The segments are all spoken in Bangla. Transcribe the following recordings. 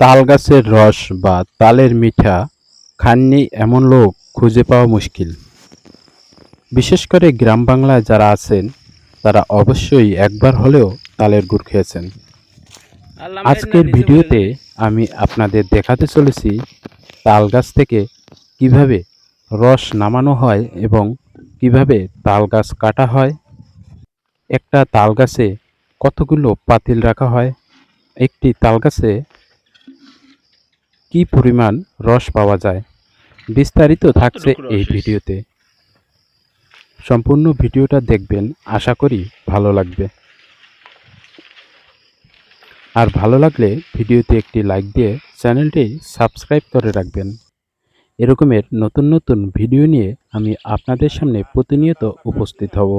তাল গাছের রস বা তালের মিঠা খাননি এমন লোক খুঁজে পাওয়া মুশকিল। বিশেষ করে গ্রাম বাংলায় যারা আছেন তারা অবশ্যই একবার হলেও তালের গুড় খেয়েছেন। আজকের ভিডিওতে আমি আপনাদের দেখাতে চলেছি তাল গাছ থেকে কীভাবে রস নামানো হয় এবং কীভাবে তাল গাছ কাটা হয়। একটা তাল গাছে কতগুলো পাতিল রাখা হয়? একটি তাল গাছে কি পরিমাণ রস পাওয়া যায়? বিস্তারিত থাকছে এই ভিডিওতে। সম্পূর্ণ ভিডিওটা দেখবেন আশা করি ভালো লাগবে। আর ভালো লাগলে ভিডিওতে একটি লাইক দিয়ে চ্যানেলটি সাবস্ক্রাইব করে রাখবেন। এরকমের নতুন নতুন ভিডিও নিয়ে আমি আপনাদের সামনে প্রতিনিয়ত উপস্থিত হব।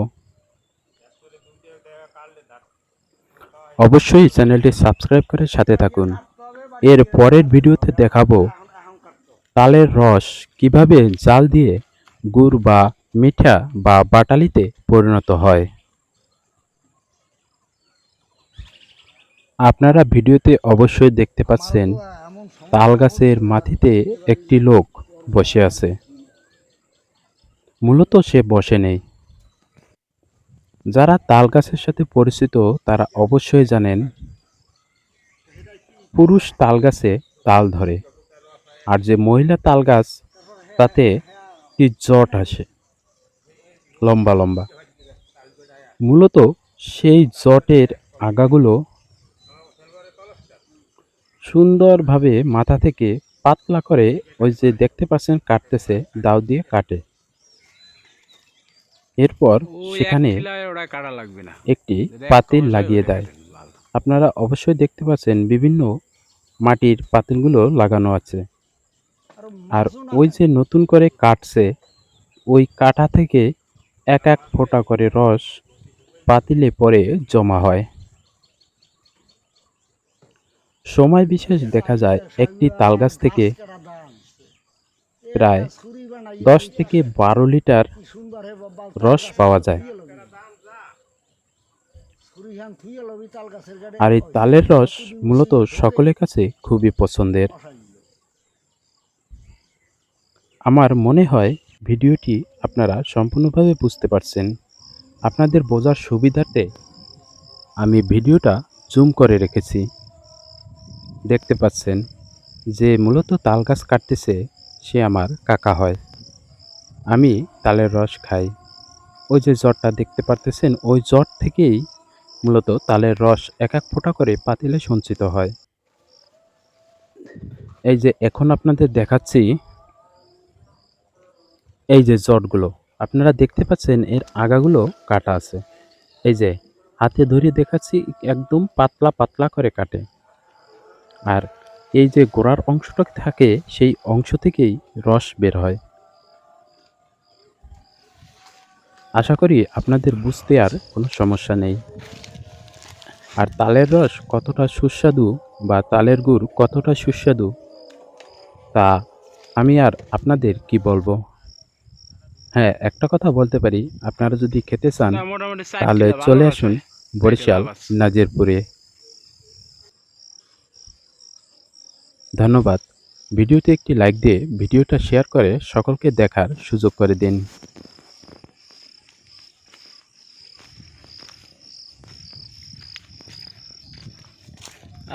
অবশ্যই চ্যানেলটি সাবস্ক্রাইব করে সাথে থাকুন। এর পরের ভিডিওতে দেখাবো তালের রস কীভাবে জাল দিয়ে গুড় বা মিঠা বা বাটালিতে পরিণত হয়। আপনারা ভিডিওতে অবশ্যই দেখতে পাচ্ছেন, তাল গাছের মাটিতে একটি লোক বসে আছে। মূলত সে বসে নেই। যারা তাল গাছের সাথে পরিচিত, তারা অবশ্যই জানেন পুরুষ তাল গাছে তাল ধরে আর যে মহিলা তাল গাছ তাতে কি জট আসে? লম্বা লম্বা। মূলত সেই জটের আগাগুলো সুন্দরভাবে মাথা থেকে পাতলা করে ওই যে দেখতে পাচ্ছেন কাটতেছে দাও দিয়ে কাটে। এরপর সেখানে একটি পাতিল লাগিয়ে দেয়। আপনারা অবশ্যই দেখতে পাচ্ছেন বিভিন্ন মাটির পাতিলগুলো লাগানো আছে। আর ওই যে নতুন করে কাটছে ওই কাটা থেকে এক এক ফোঁটা করে রস পাতিলে পরে জমা হয়। সময় বিশেষ দেখা যায় একটি তাল গাছ থেকে প্রায় দশ থেকে বারো লিটার রস পাওয়া যায়। আর এই তালের রস মূলত সকলের কাছে খুবই পছন্দের। আমার মনে হয় ভিডিওটি আপনারা সম্পূর্ণভাবে বুঝতে পারছেন। আপনাদের বোঝার সুবিধার্থে আমি ভিডিওটা জুম করে রেখেছি। দেখতে পাচ্ছেন যে মূলত তাল গাছ কাটতেছে সে আমার কাকা হয়। আমি তালের রস খাই। ওই যে জ্বরটা দেখতে পারতেছেন ওই জ্বর থেকেই মূলত তালের রস এক এক ফোঁটা করে পাতিলে সঞ্চিত হয়। এই যে এখন আপনাদের দেখাচ্ছি এই যে জটগুলো, আপনারা দেখতে পাচ্ছেন এর আগাগুলো কাটা আছে। এই যে হাতে ধরে দেখাচ্ছি একদম পাতলা পাতলা করে কাটে। আর এই যে গোড়ার অংশটা থাকে সেই অংশ থেকেই রস বের হয়। আশা করি আপনাদের বুঝতে আর কোনো সমস্যা নেই। আর তালের রস কতটা সুস্বাদু বা তালের গুড় কতটা সুস্বাদু তা আমি আর আপনাদের কি বলব? হ্যাঁ একটা কথা বলতে পারি। আপনারা যদি খেতে চান তাহলে চলে আসুন বরিশাল নাজিরপুরে। ধন্যবাদ। ভিডিওতে একটি লাইক দিয়ে ভিডিওটা শেয়ার করে সকলকে দেখার সুযোগ করে দিন।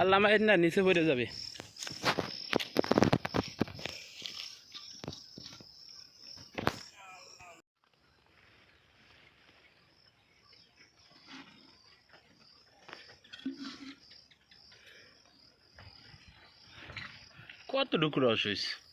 আল্লাহ মায়ের না নিচে পড়ে যাবে। কত রস হয়েছে?